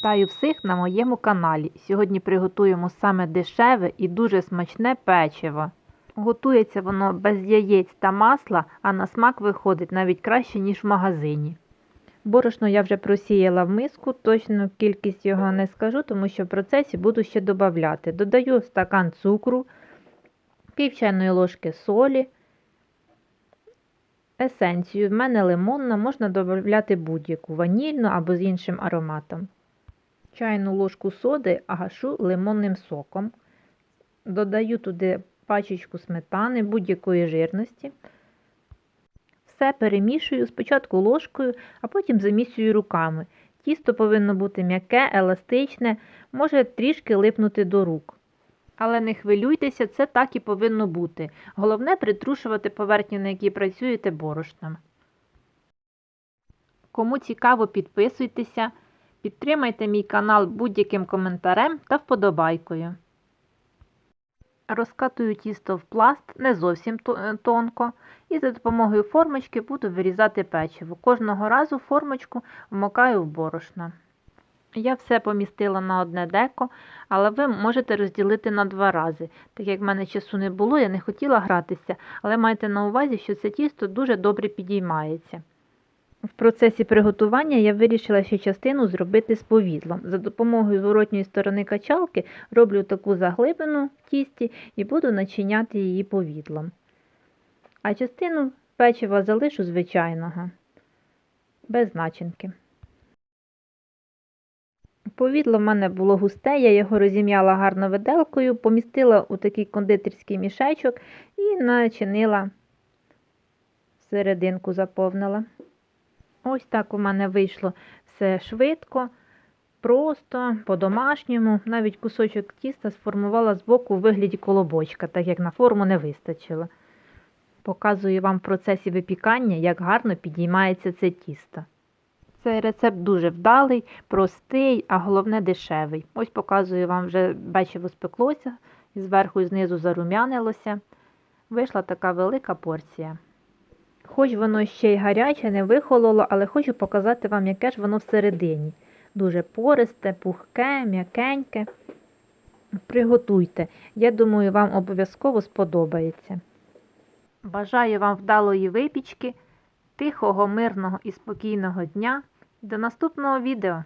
Вітаю всіх на моєму каналі. Сьогодні приготуємо саме дешеве і дуже смачне печиво. Готується воно без яєць та масла, а на смак виходить навіть краще, ніж в магазині. Борошно я вже просіяла в миску, точну кількість його не скажу, тому що в процесі буду ще додавати. Додаю стакан цукру, пів чайної ложки солі, есенцію. В мене лимонна, можна додати будь-яку ванільну або з іншим ароматом. Чайну ложку соди гашу лимонним соком. Додаю туди пачечку сметани будь-якої жирності. Все перемішую спочатку ложкою, а потім замісюю руками. Тісто повинно бути м'яке, еластичне, може трішки липнути до рук. Але не хвилюйтеся, це так і повинно бути. Головне притрушувати поверхню, на якій працюєте борошном. Кому цікаво, підписуйтеся, підтримайте мій канал будь-яким коментарем та вподобайкою. Розкатую тісто в пласт не зовсім тонко, і за допомогою формочки буду вирізати печиво. Кожного разу формочку вмокаю в борошно. Я все помістила на одне деко, але ви можете розділити на два рази. Так як в мене часу не було, я не хотіла гратися, але майте на увазі, що це тісто дуже добре підіймається. Процесі приготування я вирішила ще частину зробити з повідлом. За допомогою зворотньої сторони качалки роблю таку заглибину в тісті і буду начиняти її повідлом. А частину печива залишу звичайного, без начинки. Повідло в мене було густе, я його розім'яла гарно виделкою, помістила у такий кондитерський мішечок і начинила серединку заповнила. Ось так у мене вийшло все швидко, просто, по-домашньому. Навіть кусочок тіста сформувала з боку у вигляді колобочка, так як на форму не вистачило. Показую вам в процесі випікання, як гарно підіймається це тісто. Цей рецепт дуже вдалий, простий, а головне дешевий. Ось показую вам вже печиво спеклося, зверху і знизу зарум'янилося. Вийшла така велика порція. Хоч воно ще й гаряче, не вихололо, але хочу показати вам, яке ж воно всередині. Дуже пористе, пухке, м'якеньке. Приготуйте. Я думаю, вам обов'язково сподобається. Бажаю вам вдалої випічки, тихого, мирного і спокійного дня. До наступного відео!